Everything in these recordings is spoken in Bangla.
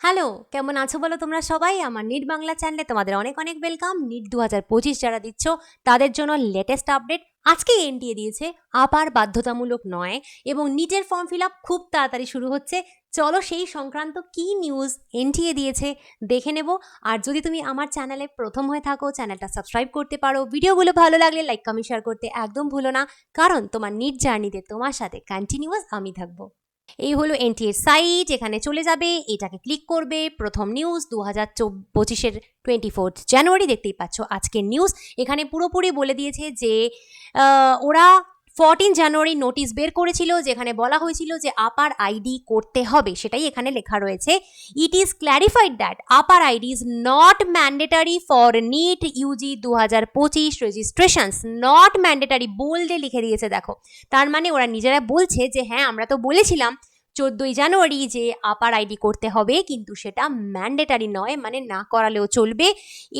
হ্যালো, কেমন আছো বলো তোমরা সবাই? আমার নিট বাংলা চ্যানেলে তোমাদের অনেক অনেক ওয়েলকাম নিট দু হাজার পঁচিশ যারা দিচ্ছ, তাদের জন্য লেটেস্ট আপডেট আজকেই এনটিএ দিয়েছে আবার বাধ্যতামূলক নয় এবং নিটের ফর্ম ফিল আপ খুব তাড়াতাড়ি শুরু হচ্ছে। চলো সেই সংক্রান্ত কি নিউজ এনটিএ দিয়েছে দেখে নেব। আর যদি তুমি আমার চ্যানেলে প্রথম হয়ে থাকো, চ্যানেলটা সাবস্ক্রাইব করতে পারো। ভিডিওগুলো ভালো লাগলে লাইক কমেন্ট শেয়ার করতে একদম ভুলো না। কারণ তোমার নিট জার্নিতে তোমার সাথে কন্টিনিউয়াস আমি থাকব। এই হলো এনটিএর সাইট এখানে চলে যাবে, এটাকে ক্লিক করবে, প্রথম নিউজ দু হাজার পঁচিশের টোয়েন্টি ফোর্থ জানুয়ারি দেখতেই পাচ্ছ আজকের নিউজ এখানে পুরোপুরি বলে দিয়েছে যে ওরা ফোরটিন জানুয়ারি নোটিশ বের করেছিল, যেখানে বলা হয়েছিল যে আপার আইডি করতে হবে, সেটাই এখানে লেখা রয়েছে। It is clarified that APAAR ID is not mandatory for NEET UG দু হাজার পঁচিশ রেজিস্ট্রেশনস নট ম্যান্ডেটারি বোল্ডে লিখে দিয়েছে, দেখো। তার মানে ওরা নিজেরা বলছে যে হ্যাঁ আমরা তো বলেছিলাম চোদ্দোই জানুয়ারি যে আপার আইডি করতে হবে, কিন্তু সেটা ম্যান্ডেটারি নয় মানে না করালেও চলবে।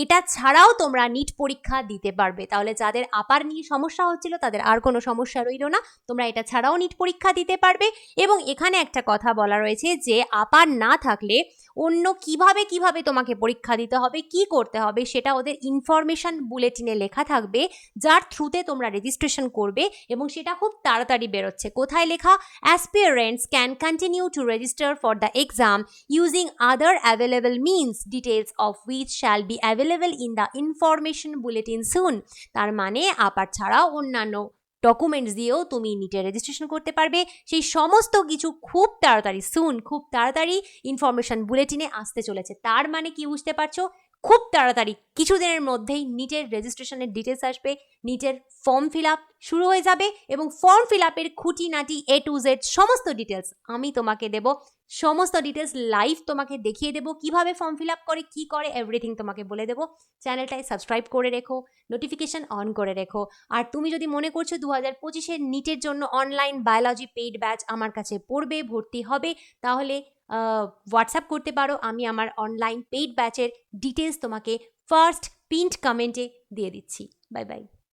এটা ছাড়াও তোমরা নিট পরীক্ষা দিতে পারবে। তাহলে যাদের আপার নিয়ে সমস্যা হচ্ছিল, তাদের আর কোনো সমস্যা রইল না। তোমরা এটা ছাড়াও নিট পরীক্ষা দিতে পারবে। এবং এখানে একটা কথা বলা রয়েছে যে, আপার না থাকলে অন্য কীভাবে কীভাবে তোমাকে পরীক্ষা দিতে হবে, কি করতে হবে সেটা ওদের ইনফরমেশন বুলেটিনে লেখা থাকবে, যার থ্রুতে তোমরা রেজিস্ট্রেশন করবে এবং সেটা খুব তাড়াতাড়ি বেরোচ্ছে। কোথায় লেখা? Aspirants can continue to register for the exam using other available means details of which shall be available in the information bulletin soon তার মানে আপার ছাড়াও অন্যান্য ডকুমেন্টস দিয়েও তুমি নিটে রেজিস্ট্রেশন করতে পারবে। সেই সমস্ত কিছু খুব তাড়াতাড়ি সুন খুব তাড়াতাড়ি ইনফরমেশন বুলেটিনে আসতে চলেছে। তার মানে কি বুঝতে পারছ? খুব তাড়াতাড়ি, কিছুদিনের মধ্যেই নিটের রেজিস্ট্রেশনের ডিটেলস আসবে। নিটের ফর্ম ফিল আপ শুরু হয়ে যাবে এবং ফর্ম ফিল আপের খুঁটিনাটি এ টু জেড সমস্ত ডিটেলস আমি তোমাকে দেব। সমস্ত ডিটেলস লাইভ তোমাকে দেখিয়ে দেবো। কীভাবে ফর্ম ফিল আপ করে, কি করে এভরিথিং তোমাকে বলে দেবো। চ্যানেলটায় সাবস্ক্রাইব করে রেখো নোটিফিকেশন অন করে রেখো। আর তুমি যদি মনে করছ দু হাজার পঁচিশের নিটের জন্য অনলাইন বায়োলজি পেইড ব্যাচ আমার কাছে পড়বে, ভর্তি হবে, তাহলে হোয়াটসঅ্যাপ করতে পারো। আমি আমার অনলাইন পেইড ব্যাচের ডিটেলস তোমাকে ফার্স্ট পিন্ট কমেন্টে দিয়ে দিচ্ছি। Bye bye